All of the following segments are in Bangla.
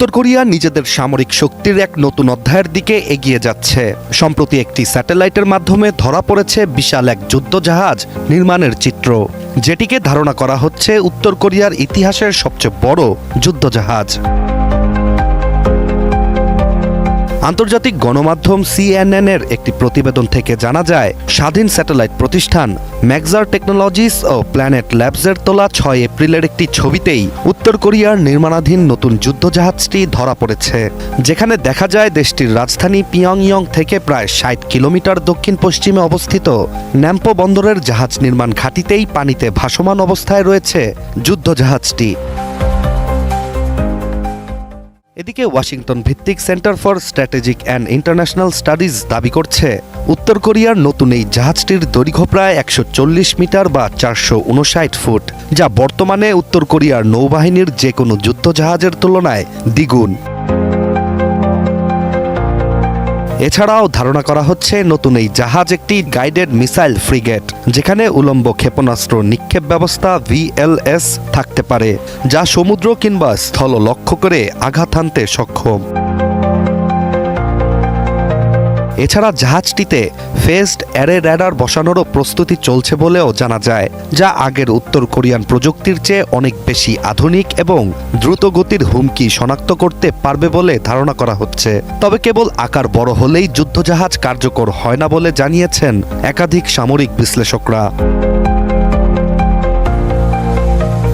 উত্তর কোরিয়া নিজেদের সামরিক শক্তির এক নতুন অধ্যায়ের দিকে এগিয়ে যাচ্ছে। সম্প্রতি একটি স্যাটেলাইটের মাধ্যমে ধরা পড়েছে বিশাল এক যুদ্ধজাহাজ নির্মাণের চিত্র। যেটিকে ধারণা করা হচ্ছে উত্তর কোরিয়ার ইতিহাসের সবচেয়ে বড় যুদ্ধজাহাজ। আন্তর্জাতিক গণমাধ্যম সিএনএন এর একটি প্রতিবেদন থেকে জানা যায়, স্বাধীন স্যাটেলাইট প্রতিষ্ঠান ম্যাগজার টেকনোলজিস ও প্ল্যানেট ল্যাবসের তোলা ছয় এপ্রিলের একটি ছবিতেই উত্তর কোরিয়ার নির্মাণাধীন নতুন যুদ্ধজাহাজটি ধরা পড়েছে, যেখানে দেখা যায় দেশটির রাজধানী পিয়ংইয়ং থেকে প্রায় ষাট কিলোমিটার দক্ষিণ পশ্চিমে অবস্থিত ন্যাম্পো বন্দরের জাহাজ নির্মাণ ঘাঁটিতেই পানিতে ভাসমান অবস্থায় রয়েছে যুদ্ধজাহাজটি। এদিকে ওয়াশিংটন ভিত্তিক Center for Strategic and International Studies দাবি করছে, উত্তর কোরিয়ার নতুন এই জাহাজটির দৈর্ঘ্য প্রায় একশো চল্লিশ মিটার বা চারশো উনষাট ফুট, যা বর্তমানে উত্তর কোরিয়ার নৌবাহিনীর যে কোনো যুদ্ধজাহাজের তুলনায় দ্বিগুণ। এছাড়াও ধারণা করা হচ্ছে নতুন এই জাহাজ একটি গাইডেড মিসাইল ফ্রিগেট, যেখানে উলম্ব ক্ষেপণাস্ত্র নিক্ষেপ ব্যবস্থা ভিএলএস থাকতে পারে, যা সমুদ্র কিংবা স্থল লক্ষ্য করে আঘাত হানতে সক্ষম। এছাড়া জাহাজটিতে ফেস্ট অ্যারে র্যাডার বসানোরও প্রস্তুতি চলছে বলেও জানা যায়, যা আগের উত্তর কোরিয়ান প্রযুক্তির চেয়ে অনেক বেশি আধুনিক এবং দ্রুত গতির হুমকি শনাক্ত করতে পারবে বলে ধারণা করা হচ্ছে। তবে কেবল আকার বড় হলেই যুদ্ধজাহাজ কার্যকর হয় না বলে জানিয়েছেন একাধিক সামরিক বিশ্লেষকরা।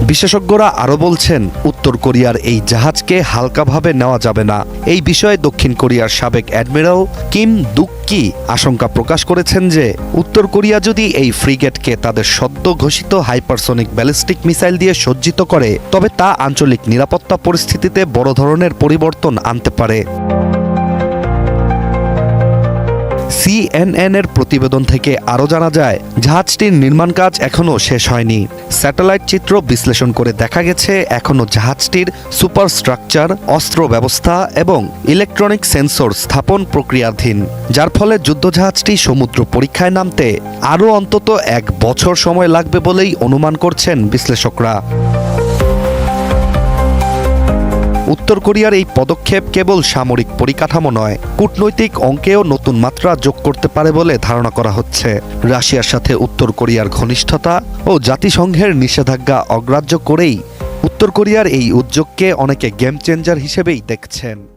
বিশেষজ্ঞরা আরও বলছেন, উত্তর কোরিয়ার এই জাহাজকে হালকাভাবে নেওয়া যাবে না। এই বিষয়ে দক্ষিণ কোরিয়ার সাবেক অ্যাডমিরাল কিম দুক্কি আশঙ্কা প্রকাশ করেছেন যে, উত্তর কোরিয়া যদি এই ফ্রিগেটকে তাদের সদ্য ঘোষিত হাইপারসনিক ব্যালিস্টিক মিসাইল দিয়ে সজ্জিত করে, তবে তা আঞ্চলিক নিরাপত্তা পরিস্থিতিতে বড় ধরনের পরিবর্তন আনতে পারে। সিএনএন এর প্রতিবেদন থেকে আরও জানা যায়, জাহাজটির নির্মাণ কাজ এখনও শেষ হয়নি। স্যাটেলাইট চিত্র বিশ্লেষণ করে দেখা গেছে, এখনও জাহাজটির সুপার স্ট্রাকচার অস্ত্র ব্যবস্থা এবং ইলেকট্রনিক সেন্সর স্থাপন প্রক্রিয়াধীন, যার ফলে যুদ্ধজাহাজটি সমুদ্র পরীক্ষায় নামতে আরও অন্তত এক বছর সময় লাগবে বলেই অনুমান করছেন বিশ্লেষকরা। উত্তর কোরিয়ার এই পদক্ষেপ কেবল সামরিক পরিকাঠামো নয়, কূটনৈতিক অঙ্কেও নতুন মাত্রা যোগ করতে পারে বলে ধারণা করা হচ্ছে। রাশিয়ার সাথে উত্তর কোরিয়ার ঘনিষ্ঠতা ও জাতিসংঘের নিষেধাজ্ঞা অগ্রাহ্য করেই উত্তর কোরিয়ার এই উদ্যোগকে অনেকে গেম চেঞ্জার হিসেবেই দেখছেন।